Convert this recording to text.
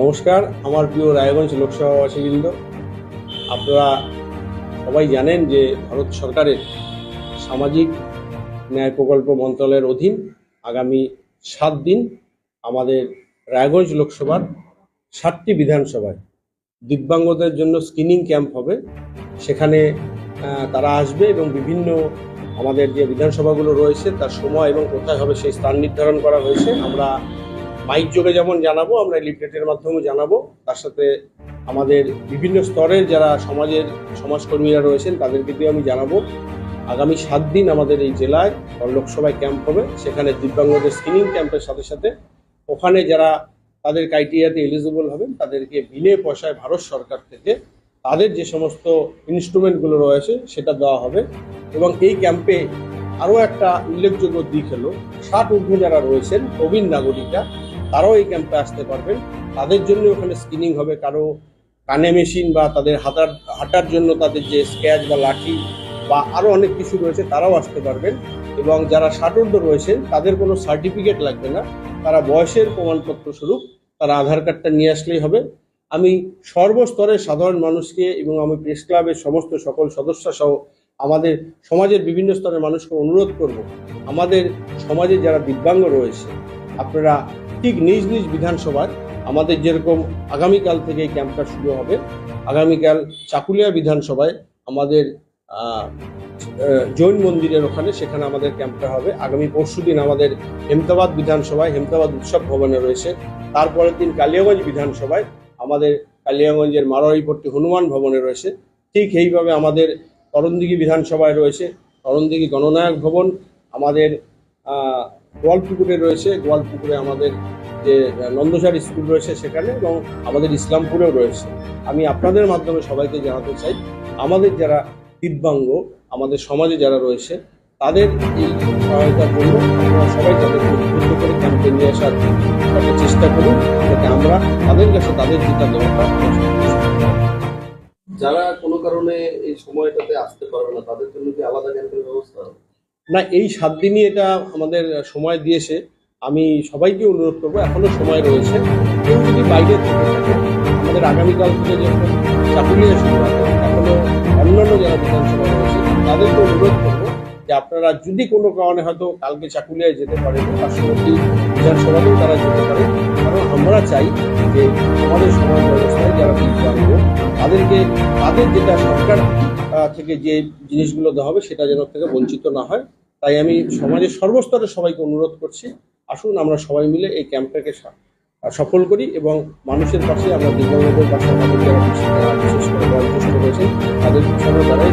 নমস্কার, আমার প্রিয় রায়গঞ্জ লোকসভাবাসীবৃন্দ আপনারা সবাই জানেন যে ভারত সরকারের সামাজিক ন্যায় প্রকল্প মন্ত্রণালয়ের অধীন আগামী সাত দিন আমাদের রায়গঞ্জ লোকসভার সাতটি বিধানসভায় দিব্যাঙ্গদের জন্য স্ক্রিনিং ক্যাম্প হবে। সেখানে তারা আসবে এবং বিভিন্ন আমাদের যে বিধানসভাগুলো রয়েছে, তার সময় এবং কোথায় হবে সেই স্থান নির্ধারণ করা হয়েছে। আমরা মাইক যোগে যেমন জানাব, আমরা লিফলেটের মাধ্যমে জানাব। তার সাথে আমাদের বিভিন্ন স্তরের যারা সমাজের সমাজকর্মীরা রয়েছেন, তাদেরকে দিয়ে আমি জানাব। আগামী সাত দিন আমাদের এই জেলায় লোকসভায় ক্যাম্প হবে। সেখানে দিব্যাঙ্গদের স্ক্রিনিং ক্যাম্পের সাথে সাথে ওখানে যারা তাদের ক্রাইটেরিয়াতে এলিজিবল হবেন, তাদেরকে বিনে পয়সায় ভারত সরকার থেকে তাদের যে সমস্ত ইনস্ট্রুমেন্টগুলো রয়েছে, সেটা দেওয়া হবে। এবং এই ক্যাম্পে আরও একটা উল্লেখযোগ্য দিক হলো, ষাট ঊর্ধ্ব যারা রয়েছেন, প্রবীণ নাগরিকরা তারাও এই ক্যাম্পে আসতে পারবেন। তাদের জন্য ওখানে স্ক্রিনিং হবে। কারও কানে মেশিন বা তাদের হাঁটার হাঁটার জন্য তাদের যে স্ক্যাচ বা লাঠি বা আরও অনেক কিছু রয়েছে, তারাও আসতে পারবেন। এবং যারা ষাটোর্ধ রয়েছেন, তাদের কোনো সার্টিফিকেট লাগবে না। তারা বয়সের প্রমাণপত্র স্বরূপ তারা আধার কার্ডটা নিয়ে আসলেই হবে। আমি সর্বস্তরের সাধারণ মানুষকে এবং আমি প্রেস ক্লাবের সমস্ত সকল সদস্য সহ আমাদের সমাজের বিভিন্ন স্তরের মানুষকে অনুরোধ করব। আমাদের সমাজে যারা দিব্যাঙ্গ রয়েছে, আপনারা ঠিক নিজ নিজ বিধানসভায় আমাদের যেরকম আগামীকাল থেকে ক্যাম্পটা শুরু হবে, আগামীকাল চাকুলিয়া বিধানসভায় আমাদের জৈন মন্দিরের ওখানে সেখানে আমাদের ক্যাম্পটা হবে। আগামী পরশু দিন আমাদের হেমতাবাদ বিধানসভায় হেমতাবাদ উৎসব ভবনে রয়েছে। তারপরের দিন কালিয়াগঞ্জ বিধানসভায় আমাদের কালিয়াগঞ্জের মারোয়ারিপট্টি হনুমান ভবনে রয়েছে। ঠিক এইভাবে আমাদের করণদিঘি বিধানসভায় রয়েছে। করণদিঘি গণনায়ক ভবন, আমাদের গোয়ালপুকুরে রয়েছে, গোয়ালপুকুরে আমাদের যে নন্দসার স্কুল রয়েছে সেখানে এবং আমাদের ইসলামপুরেও রয়েছে আমি আপনাদের মাধ্যমে সবাইকে জানাতে চাই, আমাদের যারা দিব্যাঙ্গ, আমাদের সমাজে যারা রয়েছে, তাদের এই সহায়তার জন্য আমরা সবাই তাদের উদ্বুদ্ধ করে ক্যাম্পে নিয়ে আসার একটা চেষ্টা করুন, যাতে আমরা তাদের কাছে তাদের যেটা দরকার যারা কোনো কারণে এই সময়টাতে আসতে পারবে না, তাদের জন্য কি আলাদা ক্যাম্পের ব্যবস্থা? না, এই সাত দিনই এটা আমাদের সময় দিয়েছে। আমি সবাইকে অনুরোধ করব, এখনও সময় রয়েছে। কেউ যদি বাইরে থেকে আমাদের আগামীকাল থেকে যেরকম চাকুলিয়া শুরু হবে এখনও অন্যান্য যারা বিধানসভা রয়েছে, তাদেরকে অনুরোধ করব যে আপনারা যদি কোনো কারণে হয়তো কালকে চাকুলিয়ায় যেতে পারেন, পার্শ্ববর্তী বিধানসভাতেও তারা যেতে পারে কারণ আমরা চাই যে আমাদের সমাজ ব্যবস্থায় যারা দিব্যাঙ্গ তাদেরকে, তাদের যেটা সরকার থেকে যে জিনিসগুলো দেওয়া হবে, সেটা যেন থেকে বঞ্চিত না হয়। তাই আমি সমাজের সর্বস্তরে সবাইকে অনুরোধ করছি, আসুন আমরা সবাই মিলে এই ক্যাম্পটাকে সফল করি এবং মানুষের পাশে আমরা দিব্যাঙ্গদের পাশে আমাদের যারা বিশেষ করে বয়োজ্যেষ্ঠ রয়েছেন, তাদের পিছনে দ্বারাই।